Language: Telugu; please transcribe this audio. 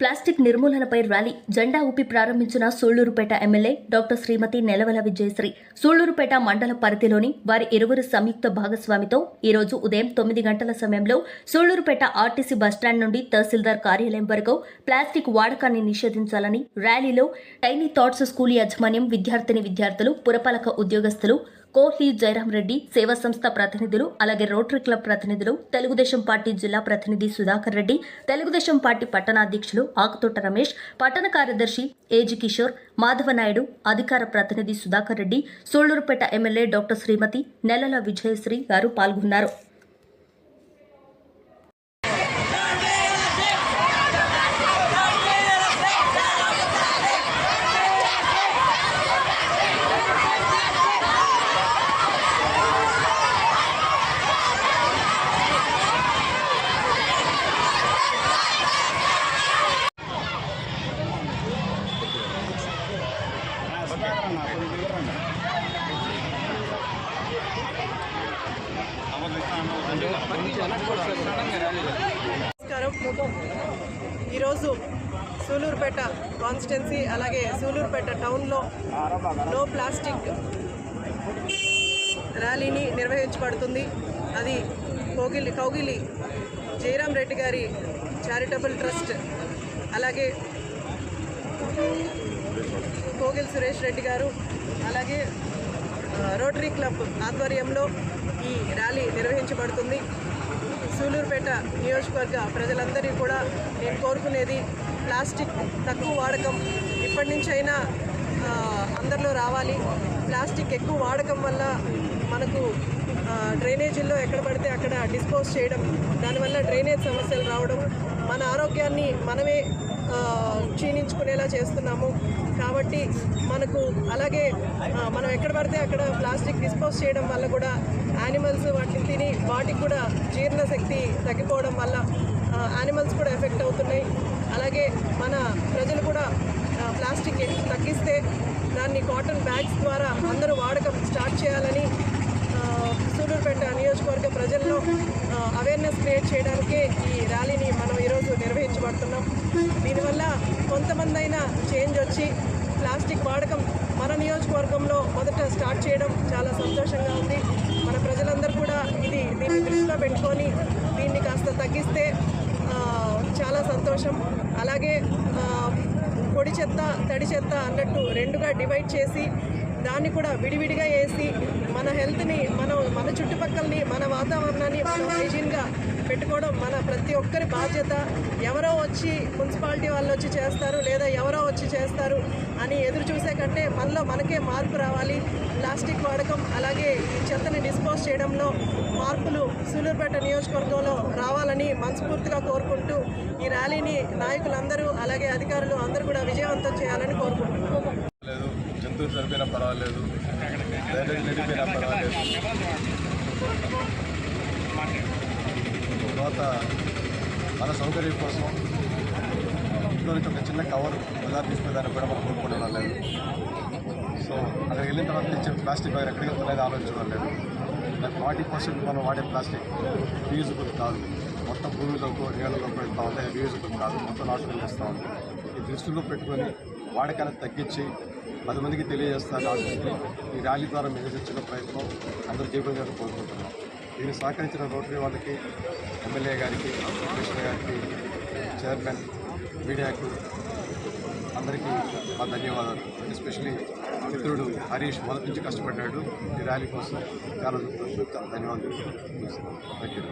ప్లాస్టిక్ నిర్మూలనపై ర్యాలీ జెండా ఊపి ప్రారంభించిన సూళ్ళూరుపేట ఎమ్మెల్యే డాక్టర్ శ్రీమతి నెలవల విజయశ్రీ. సూళ్ళూరుపేట మండల పరిధిలోని వారి ఇరువురు సంయుక్త భాగస్వామితో ఈరోజు ఉదయం తొమ్మిది గంటల సమయంలో సూళ్ళూరుపేట ఆర్టీసీ బస్టాండ్ నుండి తహసీల్దార్ కార్యాలయం వరకు ప్లాస్టిక్ వాడకాన్ని నిషేధించాలని ర్యాలీలో టైనీ థాట్స్ స్కూల్ యాజమాన్యం విద్యార్థిని విద్యార్థులు పురపాలక ఉద్యోగస్తులు కోహ్లీ జయరాం రెడ్డి సేవా సంస్థ ప్రతినిధులు అలాగే రోటరీ క్లబ్ ప్రతినిధులు తెలుగుదేశం పార్టీ జిల్లా ప్రతినిధి సుధాకర్ రెడ్డి తెలుగుదేశం పార్టీ పట్టణాధ్యక్షులు ఆకుతోట రమేష్ పట్టణ కార్యదర్శి ఏజి కిషోర్ మాధవనాయుడు అధికార ప్రతినిధి సుధాకర్ రెడ్డి సూళ్ళూరుపేట ఎమ్మెల్యే డాక్టర్ శ్రీమతి నెలల విజయశ్రీ గారు పాల్గొన్నారు. నమస్కారం. ఈరోజు సూలూరుపేట కాన్స్టిట్యున్సీ అలాగే సూలూరుపేట టౌన్లో నో ప్లాస్టిక్ ర్యాలీని నిర్వహించబడుతుంది. అది కోగిలి కౌగిలి జయరాం రెడ్డి గారి చారిటబుల్ ట్రస్ట్ అలాగే కోగిల్ సురేష్ రెడ్డి గారు అలాగే రోటరీ క్లబ్ ఆధ్వర్యంలో ఈ ర్యాలీ నిర్వహించబడుతుంది. సూలూరుపేట నియోజకవర్గ ప్రజలందరికీ కూడా నేను కోరుకునేది ప్లాస్టిక్ తక్కువ వాడకం ఇప్పటి నుంచైనా అందరిలో రావాలి. ప్లాస్టిక్ ఎక్కువ వాడకం వల్ల మనకు డ్రైనేజీల్లో ఎక్కడ పడితే అక్కడ డిస్పోజ్ చేయడం దానివల్ల డ్రైనేజ్ సమస్యలు రావడం మన ఆరోగ్యాన్ని మనమే క్షీణించుకునేలా చేస్తున్నాము. కాబట్టి మనకు అలాగే మనం ఎక్కడ పడితే అక్కడ ప్లాస్టిక్ డిస్పోజ్ చేయడం వల్ల కూడా యానిమల్స్ వాటిని తిని వాటికి కూడా జీర్ణశక్తి తగ్గిపోవడం వల్ల యానిమల్స్ కూడా ఎఫెక్ట్ అవుతున్నాయి. అలాగే మన ప్రజలు కూడా ప్లాస్టిక్ తగ్గిస్తే దాన్ని కాటన్ బ్యాగ్స్ ద్వారా అందరూ వాడకం స్టార్ట్ చేయాలని సూళ్ళూరుపేట నియోజకవర్గ ప్రజల్లో అవేర్నెస్ క్రియేట్ చేయడానికే ఈ ర్యాలీని మనం ఈరోజు నిర్వహించబడుతున్నాం. దీనివల్ల కొంతమంది అయినా చేంజ్ వచ్చి ప్లాస్టిక్ వాడకం మన నియోజకవర్గంలో మొదట స్టార్ట్ చేయడం చాలా సంతోషంగా ఉంది. మన ప్రజలందరూ కూడా ఇది దీన్ని దృష్టిలో పెట్టుకొని దీన్ని కాస్త తగ్గిస్తే చాలా సంతోషం. అలాగే పొడి చెత్త తడి చెత్త అన్నట్టు రెండుగా డివైడ్ చేసి దాన్ని కూడా విడివిడిగా వేసి మన హెల్త్ని మనం మన చుట్టుపక్కలని మన వాతావరణాన్ని మనం హైజీన్గా పెట్టుకోవడం మన ప్రతి ఒక్కరి బాధ్యత. ఎవరో వచ్చి మున్సిపాలిటీ వాళ్ళు వచ్చి చేస్తారు లేదా ఎవరో వచ్చి చేస్తారు అని ఎదురు చూసే కంటే మనలో మనకే మార్పు రావాలి. ప్లాస్టిక్ వాడకం అలాగే ఈ చెత్తని డిస్పోజ్ చేయడంలో మార్పులు సూలూరుపేట నియోజకవర్గంలో రావాలని మనస్ఫూర్తిగా కోరుకుంటూ ఈ ర్యాలీని నాయకులందరూ అలాగే అధికారులు అందరూ కూడా విజయవంతం చేయాలని కోరుకుంటున్నాను లేదు చనిపోయినా పర్వాలేదు. డ్రైనేజ్ నిండిపోయినా పర్వాలేదు. తర్వాత మన సౌకర్యం కోసం ఇంట్లో నుంచి ఒక చిన్న కవర్ ఎలా తీసుకునేదాన్ని కూడా మనం కోరుకోవడం లేదు. సో అక్కడికి వెళ్ళిన తర్వాత తెచ్చే ప్లాస్టిక్ బ్యాగ్ ఎక్కడికి వెళ్తున్నది ఆలోచించడం లేదు. ఫార్టీ పర్సెంట్ మనం వాడే ప్లాస్టిక్ రీయూజబుల్ కాదు. మొత్తం భూమిలోకి నీళ్ళలోకి వెళ్తా ఉంటే రీయూజబుల్ కాదు. మొత్తం నాశనం చేస్తూ ఉంది. ఈ దృష్టిలో పెట్టుకొని వాడకాలను తగ్గించి పది మందికి తెలియజేస్తారని ఆశిస్తూ ఈ ర్యాలీ ద్వారా మెరుగుదించిన ప్రయత్నం అందరూ చేయబోయేదని కోరుకుంటున్నాం. దీన్ని సహకరించిన రోటరీ వాళ్ళకి ఎమ్మెల్యే గారికి కమిషనర్ గారికి చైర్మన్ మీడియాకు అందరికీ మా ధన్యవాదాలు. ఎస్పెషలీ మిత్రుడు హరీష్ మొదటి నుంచి కష్టపడ్డాడు ఈ ర్యాలీ కోసం. చాలా చాలా ధన్యవాదాలు. Thank you.